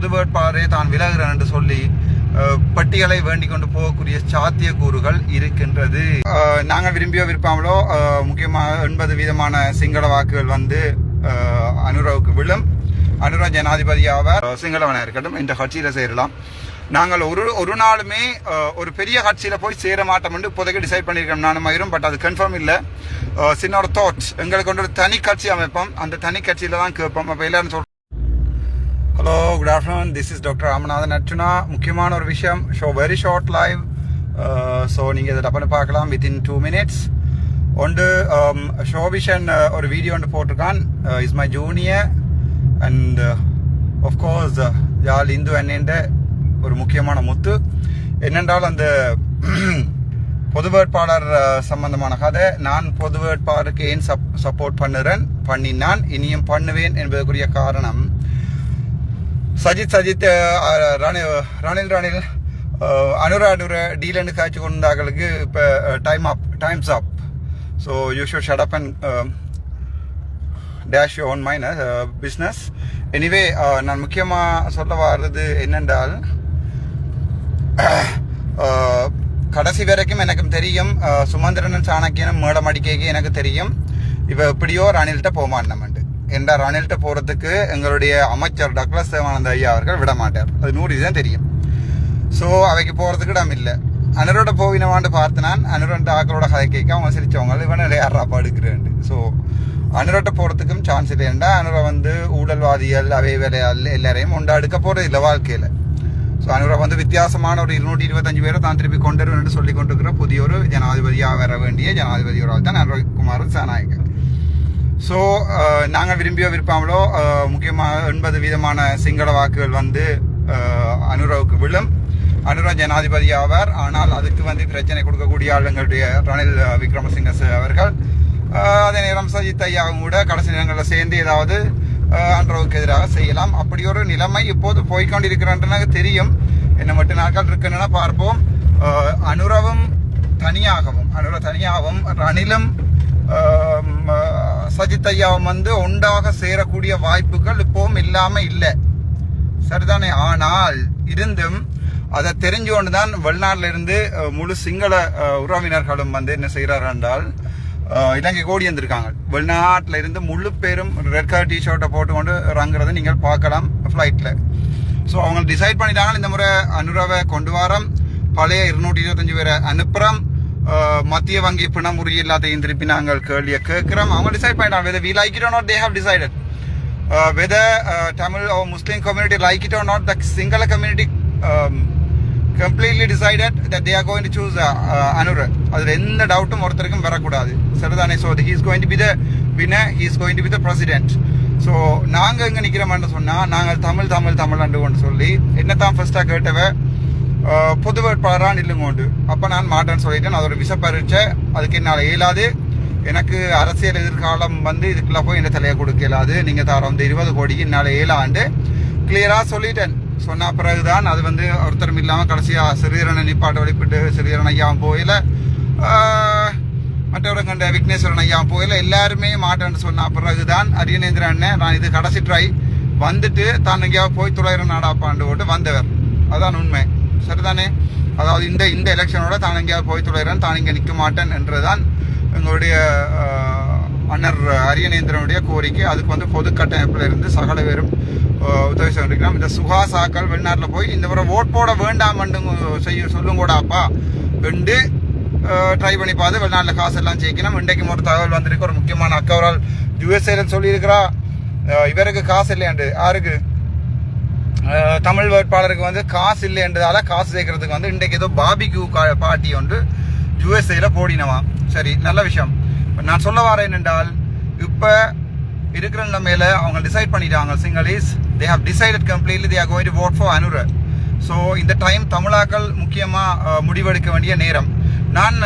புது வேட்பாளரே தான் விலகுறேன் என்று சொல்லி பட்டியலை வேண்டிக் கொண்டு போகக்கூடிய சாத்தியக்கூறுகள் இருக்கின்றது. நாங்கள் விரும்பியோ விருப்பாமலோ முக்கியமாக எண்பது வீதமான சிங்கள வாக்குகள் வந்து அனுராவுக்கு விழும். அனுரா ஜனாதிபதியாக சிங்களவனாக இருக்கட்டும் இந்த கட்சியில சேரலாம். நாங்கள் ஒரு ஒரு நாளுமே ஒரு பெரிய கட்சியில் போய் சேர மாட்டோம் இப்போதைக்கு டிசைட் பண்ணியிருக்கோம். நானும் மயிரும் பட் அது கன்ஃபார்ம் இல்லை. சின்ன ஒரு தாட்ஸ் எங்களுக்கு ஒரு தனி கட்சி அமைப்போம். அந்த தனி கட்சியில் தான் கேட்போம். அப்போ எல்லாரும் சொல் hello good afternoon this is doctor Ramanathan Archchuna முக்கியமான ஒரு விஷயம் show very short live so நீங்கள் இதை டப்புன்னு பார்க்கலாம் வித்தின் டூ மினிட்ஸ் ஒன்று um, ஷோபிஷன் uh, ஒரு வீடியோ ஒன்று போட்டிருக்கான். Is my junior and of course ஜால் இந்து அண்ணேண்ட ஒரு முக்கியமான முத்து. என்னென்றால் அந்த பொது வேட்பாளர் uh, சம்பந்தமான கதை. நான் பொது வேட்பாளருக்கு ஏன் சப் சப்போர்ட் பண்ணுறேன்? பண்ணினான். இனியும் பண்ணுவேன் என்பதற்குரிய காரணம் சஜித் சஜித் அஹ், ரணில் ரணில் ரணில் அஹ், அனுர அனுர டீலன்னு காய்ச்சி கொண்டாங்களுக்கு இப்போ time up times up so you should shut up and dash own mine business anyway நான் முக்கியமாக சொல்ல வர்றது என்னென்றால் கடைசி வரைக்கும் எனக்கு தெரியும் சுமந்திரன் சாணக்கியனும் மேடம் அடிக்கைக்கு எனக்கு தெரியும். இப்போ எப்படியோ ரணில்கிட்ட போமாட்டோம்ட்டு என்ற ரணில்கிட்ட போகிறதுக்கு எங்களுடைய அமைச்சர் டக்ளஸ் தேவானந்த ஐயா அவர்கள் விட மாட்டார் அது நூறு இதுதான் தெரியும். ஸோ அவைக்கு போகிறதுக்கு இடம் இல்லை. அனுரோட போவினவாண்டு பார்த்து நான் அனுரோட ஆக்களோட கதை கேட்க அவங்க சிரித்தவங்க இவன் நிறையா படுக்கிறேன் ஸோ அனுரோட்ட போகிறதுக்கும் சான்ஸ் இல்லைண்டா அனுரை வந்து ஊழல்வாதிகள் அவை வேலையால் எல்லாரையும் உண்டா எடுக்க போகிறது இல்லை வாழ்க்கையில். ஸோ அனுரை வந்து வித்தியாசமான ஒரு இருநூற்றி இருபத்தஞ்சு பேரை தான் திருப்பி கொண்டு வருவேன் சொல்லி கொண்டிருக்கிற புதிய ஒரு ஜனாதிபதியாக வர வேண்டிய ஜனாதிபதி ஒரு ஆள் தான் அனுரகுமார் சாநாயகன் ஸோ uh, நாங்கள் விரும்பியோ விருப்பாமலோ uh, முக்கியமாக எண்பது வீதமான சிங்கள வாக்குகள் வந்து uh, அனுராவுக்கு விழும். அனுரா ஜனாதிபதி ஆவார். ஆனால் அதுக்கு வந்து பிரச்சனை கொடுக்கக்கூடிய ஆளுங்களுடைய ரணில் அஹ், விக்ரமசிங்க அவர்கள் அதே நேரம் சஜித் ஐயாவும் கூட கடைசி நேரங்களில் சேர்ந்து ஏதாவது அன்றவுக்கு எதிராக செய்யலாம். அப்படி ஒரு நிலைமை இப்போது போய்கொண்டிருக்கிறன்றனாக தெரியும். என்ன மட்டும் நாட்கள் இருக்குன்னு பார்ப்போம். அனுரவும் தனியாகவும் அனுர தனியாகவும் ரணிலும் சஜித் ஐயாவும் வந்து ஒன்றாக சேரக்கூடிய வாய்ப்புகள் இப்பவும் இல்லாம இல்லை. சரிதானே? ஆனால் இருந்தும் அதை தெரிஞ்சு கொண்டு தான் வெளிநாட்டில இருந்து முழு சிங்கள உறவினர்களும் வந்து என்ன செய்கிறார் என்றால் இலங்கை கோடி வந்திருக்காங்க. வெளிநாட்டில இருந்து முழு பேரும் ரெட் கலர் டிஷர்ட்டை போட்டுக்கொண்டு இறங்குறதை நீங்கள் பார்க்கலாம் ஃப்ளைட்டில் ஸோ அவங்க டிசைட் பண்ணிட்டாங்க இந்த முறை அனுராவை கொண்டு வரோம். பழைய இருநூற்றி இருபத்தஞ்சு பேரை அனுப்புகிறோம் மத்திய வங்கி பிணமுறி எல்லாத்தையும் திருப்பி நாங்கள் கேள்வியை கேட்குறோம் அவங்க டிசைட் பண்ணிட்டாங்க whether we like it or not they have decided whether Tamil or Muslim community like it or not the Sinhala community completely decided that they are that they choose going அதில் எந்த டவுட்டும் ஒருத்தருக்கும் வரக்கூடாது சரிதானே so he's is going to be the winner he's is going to be the president so நாங்கள் எங்கே நிற்கிறோம்னு சொன்னால் நாங்கள் தமிழ் தமிழ் தமிழ் கொண்டு சொல்லி என்ன தான் ஃபர்ஸ்ட்டாக கேட்டவ பொது வேட்பாளராக நில்லுங்கோண்டு அப்போ நான் மாட்டேன்னு சொல்லிட்டேன். அதோட ஒரு விஷ பரீட்சை அதுக்கு என்னால் இயலாது. எனக்கு அரசியல் எதிர்காலம் வந்து இதுக்குள்ள போய் இந்த தலையை கொடுக்க இயலாது. நீங்கள் தர வந்து இருபது கோடிக்கு என்னால் ஏழாண்டு கிளியராக சொல்லிட்டேன். சொன்ன பிறகுதான் அது வந்து ஒருத்தரும் இல்லாமல் கடைசியாக சிறீரனை நிப்பாட்ட வெளிப்பிட்டு சிறீரன் ஐயாவும் போயில மற்றவரை கண்ட விக்னேஸ்வரன் ஐயா போயில எல்லாருமே மாட்டேன்னு சொன்ன பிறகுதான் அரியநேந்திரன் அண்ணன் நான் இது கடைசி ட்ரை வந்துட்டு தான் எங்கேயாவது போய் தொள்ளாயிரம் நாடாப்பாண்டு போட்டு வந்தவர். அதான் உண்மை. சரிதானே? அதாவது இந்த இந்த எலெக்ஷனோட தான் எங்கேயாவது போய் தொள்ளாயிரம் தான் இங்கே நிற்க மாட்டேன் என்றுதான் எங்களுடைய மன்னர் அரியநேந்திரனுடைய கோரிக்கை. அதுக்கு வந்து பொது கட்டமைப்பில் இருந்து சகல பேரும் உதவி செய்திருக்கிறோம் இந்த சுகாசாக்கள் வெளிநாட்டில் போய் இந்த முறை ஓட் போட வேண்டாம் செய்ய சொல்லுங்கூடாப்பா வெண்டு ட்ரை பண்ணி பார்த்து வெளிநாட்டில் காசு எல்லாம் ஜெயிக்கணும். இன்றைக்கும் ஒரு தகவல் வந்திருக்கு. ஒரு முக்கியமான அக்கவரால் யுஎஸ்ஏல சொல்லியிருக்கிறா இவருக்கு காசு இல்லையாண்டு யாருக்கு? தமிழ் வேட்பாளருக்கு வந்து காசு இல்லை என்றதால காசு சேர்க்கறதுக்கு வந்து இன்றைக்கு ஏதோ பாபிக்யூ பார்ட்டி ஒன்று யூஎஸ்ஏல போடினவாம் சரி நல்ல விஷயம். நான் சொல்ல வரேன் என்றால் இப்போ இருக்கிற நிலைமையில அவங்க டிசைட் பண்ணிட்டாங்க Sinhalese they have decided completely they are going to for Anura so இந்த டைம் தமிழாக்கள் முக்கியமாக முடிவெடுக்க வேண்டிய நேரம். நான்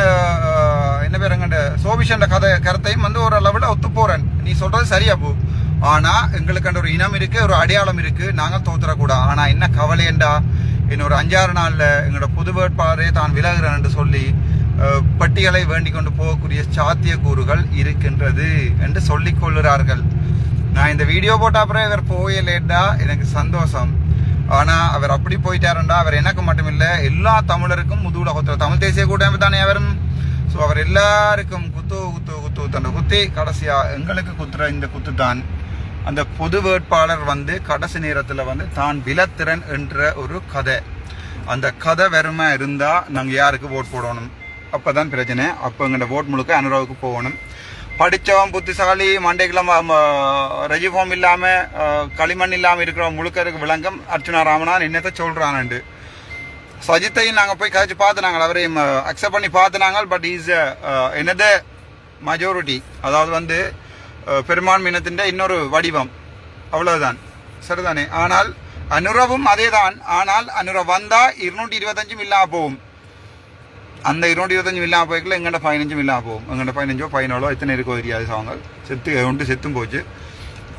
என்ன பேர் எங்கண்ட சோபிஷன் கதை கருத்தையும் வந்து ஒரு அளவில் ஒத்து போகிறேன் நீ சொல்கிறது சரியா போ ஆனா எங்களுக்கு அந்த ஒரு இனம் இருக்கு ஒரு அடையாளம் இருக்கு. நாங்க தோத்துறக்கூடாது ஆனா என்ன கவலையண்டா? இன்னும் ஒரு அஞ்சாறு நாள்ல எங்களோட புது வேட்பாளரே தான் விலகிறேன் என்று சொல்லி பட்டியலை வேண்டிக் கொண்டு போகக்கூடிய சாத்தியக்கூறுகள் இருக்கின்றது என்று சொல்லிக் கொள்கிறார்கள். நான் இந்த வீடியோ போட்ட அப்புறம் இவர் போயலேட்டா எனக்கு சந்தோஷம். ஆனா அவர் அப்படி போயிட்டாருண்டா? அவர் எனக்கு மட்டும் இல்ல எல்லா தமிழருக்கும் முதுகுல குத்துற தமிழ் தேசிய கூட்டமைப்பு தானே அவரும்? ஸோ அவர் எல்லாருக்கும் குத்து குத்து குத்து தன்னை குத்தி கடைசியா எங்களுக்கு குத்துற இந்த குத்து தான். அந்த பொது வேட்பாளர் வந்து கடைசி நேரத்தில் வந்து தான் விலத்திறன் என்ற ஒரு கதை. அந்த கதை வெறுமை இருந்தால் நாங்கள் யாருக்கு ஓட் போடணும்? அப்பதான் பிரச்சனை. அப்போ எங்களோட ஓட் முழுக்க அனுராவுக்கு போகணும். படித்தவன் புத்திசாலி மண்டைக்கெல்லாம் ரெஜிஃபார்ம் இல்லாமல் களிமண் இல்லாமல் இருக்கிற முழுக்க இருக்க விளங்கம் அர்ச்சனா ராமனான் என்னத்தை சொல்கிறானண்டு சஜித்தையும் நாங்கள் போய் கழிச்சு பார்த்துனாங்க அவரையும் அக்செப்ட் பண்ணி பார்த்துனாங்க பட் இஸ் என்னது? மெஜாரிட்டி அதாவது வந்து பெருமான் பெரும்பான்மையினத்தின் இன்னொரு வடிவம் அவ்வளவுதான் சரிதானே ஆனால் அனுரவும் அதேதான் ஆனால் அனுரவ் வந்தா இருநூற்றி இருபத்தஞ்சும் இல்லாம போகும் அந்த இருநூற்றி இருபத்தஞ்சும் இல்லாம போய்க்குள்ள எங்கள்ட பதினஞ்சும் இல்லாம போகும் எங்கள்ட பதினஞ்சோ பதினோளோ எத்தனை இருக்கோ தெரியாது அவங்க செத்து ஒன்று செத்தும் போச்சு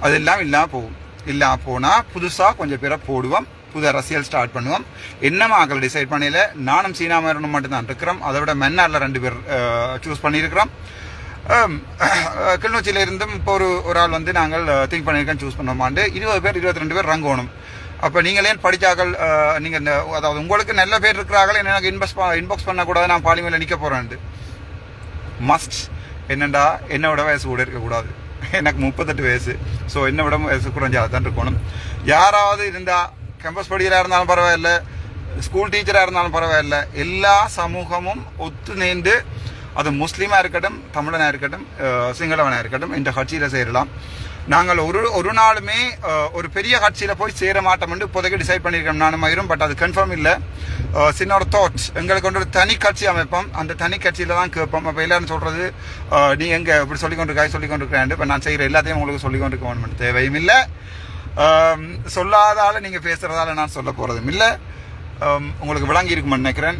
அதெல்லாம் இல்லாம போகும் இல்லாம போனா புதுசா கொஞ்சம் பேரை போடுவோம் புது அரசியல் ஸ்டார்ட் பண்ணுவோம் என்னமா ஆக்கள் டிசைட் பண்ணல நானும் சீனா மரணம் மட்டும்தான் இருக்கிறோம் அதை விட மென்னாரில் ரெண்டு பேர் சூஸ் பண்ணியிருக்கிறோம் ஆம், கிளிநொச்சியில இருந்தும் இப்போ ஒரு ஒரு ஆள் வந்து நாங்கள் திங்க் பண்ணியிருக்கேன் சூஸ் பண்ணோமாண்டு இருபது பேர் இருபத்தி ரெண்டு பேர் ரங்கோணும். அப்போ நீங்கள் ஏன் படித்தாக்கள் நீங்கள் இந்த அதாவது உங்களுக்கு நல்ல பேர் இருக்கிறார்கள் எனக்கு இன்வெஸ்ட் இன்பாக்ஸ் பண்ணக்கூடாது நான் பாலிமையில் நிற்க போகிறேன்ட்டு மஸ்ட் என்னண்டா என்னோட வயசு கூட இருக்கக்கூடாது எனக்கு முப்பத்தெட்டு வயசு. ஸோ என்ன விட வயசு குறைஞ்சாதான் தான் இருக்கணும். யாராவது இருந்தால் கேம்பஸ் படிக்கிறா இருந்தாலும் பரவாயில்ல ஸ்கூல் டீச்சராக இருந்தாலும் பரவாயில்ல எல்லா சமூகமும் ஒத்து நேர்ந்து அது முஸ்லீமாக இருக்கட்டும் தமிழனாக இருக்கட்டும் சிங்களவனாக இருக்கட்டும் இந்த கட்சியில் சேரலாம். நாங்கள் ஒரு ஒரு நாளுமே ஒரு பெரிய கட்சியில் போய் சேர மாட்டோம்னு இப்போதைக்கு டிசைட் பண்ணியிருக்கோம். நானும் மயிரும் பட் அது கன்ஃபார்ம் இல்லை. சின்ன ஒரு தாட்ஸ் எங்களுக்கு கொண்டு ஒரு தனி கட்சி அமைப்போம். அந்த தனி கட்சியில் தான் கேட்போம். அப்போ எல்லாரும் சொல்கிறது நீ எங்கே இப்படி சொல்லி கொண்டிருக்காய் சொல்லி கொண்டிருக்கிறேன் இப்போ நான் செய்கிற எல்லாத்தையும் உங்களுக்கு சொல்லி கொண்டிருக்க தேவையும் இல்லை. சொல்லாதால நீங்கள் பேசுகிறதால நான் சொல்ல போகிறதும் இல்லை. உங்களுக்கு விளங்கி இருக்குமென்னு நினைக்கிறேன்.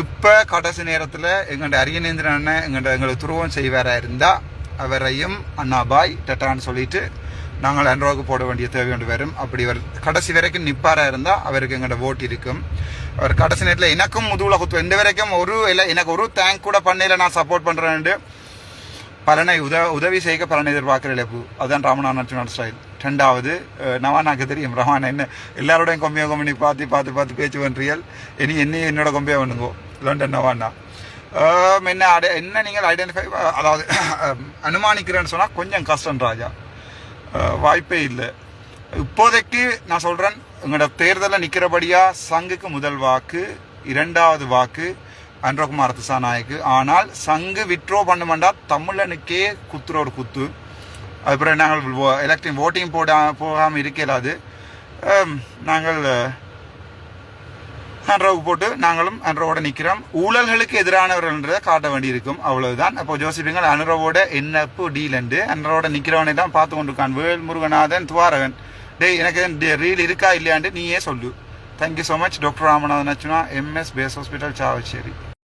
இப்போ கடைசி நேரத்தில் எங்கள்ட அரியநேந்திரன் அண்ணன் எங்கள்ட எங்களை துருவம் செய்வாராக இருந்தால் அவரையும் அண்ணாபாய் டட்டான்னு சொல்லிட்டு நாங்கள் அன்றாவுக்கு போட வேண்டிய தேவை வரும். அப்படி வர கடைசி வரைக்கும் நிற்பாராக இருந்தால் அவருக்கு எங்களோட ஓட்டு இருக்கும். அவர் கடைசி நேரத்தில் எனக்கும் முதுகுல குத்து இந்த வரைக்கும் ஒரு இல்லை எனக்கு ஒரு தேங்க் கூட பண்ணையில் நான் சப்போர்ட் பண்ணுறேன்ட்டு பலனை உத உதவி செய்ய பலனை எதிர்பார்க்குற இழப்பு அதுதான் ராமநாதன் ஸ்டைல் ரெண்டாவது நவானாக்கு தெரியும். ரவானா என்ன எல்லாரோடையும் கொம்பியாக கொம்பி பார்த்து பார்த்து பார்த்து பேச்சு பண்ணுறியல் இனி என்னையும் என்னோட கொம்பியாக பண்ணுங்கோ. லண்டன் நவான்னா um, என்ன அட என்ன நீங்கள் ஐடென்டிஃபை அதாவது um, அனுமானிக்கிறேன்னு சொன்னால் கொஞ்சம் கஷ்டம் ராஜா. Uh, வாய்ப்பே இல்லை. இப்போதைக்கு நான் சொல்கிறேன் உங்களோட தேர்தலில் நிற்கிறபடியாக சங்குக்கு முதல் வாக்கு இரண்டாவது வாக்கு அன்றகுமார் திசாநாயக்கு. ஆனால் சங்கு விட்ரோ பண்ணுமெண்டா தமிழனுக்கே குத்துற ஒரு குத்து. அதுக்கப்புறம் um, நாங்கள் எலக்டிங் ஓட்டிங் போட போகாமல் இருக்கலாது நாங்கள் ஹண்ட்ரோவுக்கு போட்டு நாங்களும் ஹண்ட்ரோவோட நிற்கிறோம் ஊழல்களுக்கு எதிரானவர்கள்ன்றதை காட்ட வேண்டியிருக்கும். அவ்வளவுதான். அப்போ ஜோசிப்பிங்கள் அனுரவோட என்னப்பு டீலண்டு அன்றாவோட நிற்கிறவனை தான் பார்த்து கொண்டிருக்கான். வேல் முருகநாதன் துவாரகன். டேய் எனக்கு ரீல் இருக்கா இல்லையாண்டு நீயே சொல்லு. Thank you so much doctor Ramanathan Archuna MS base hospital Chavakachcheri.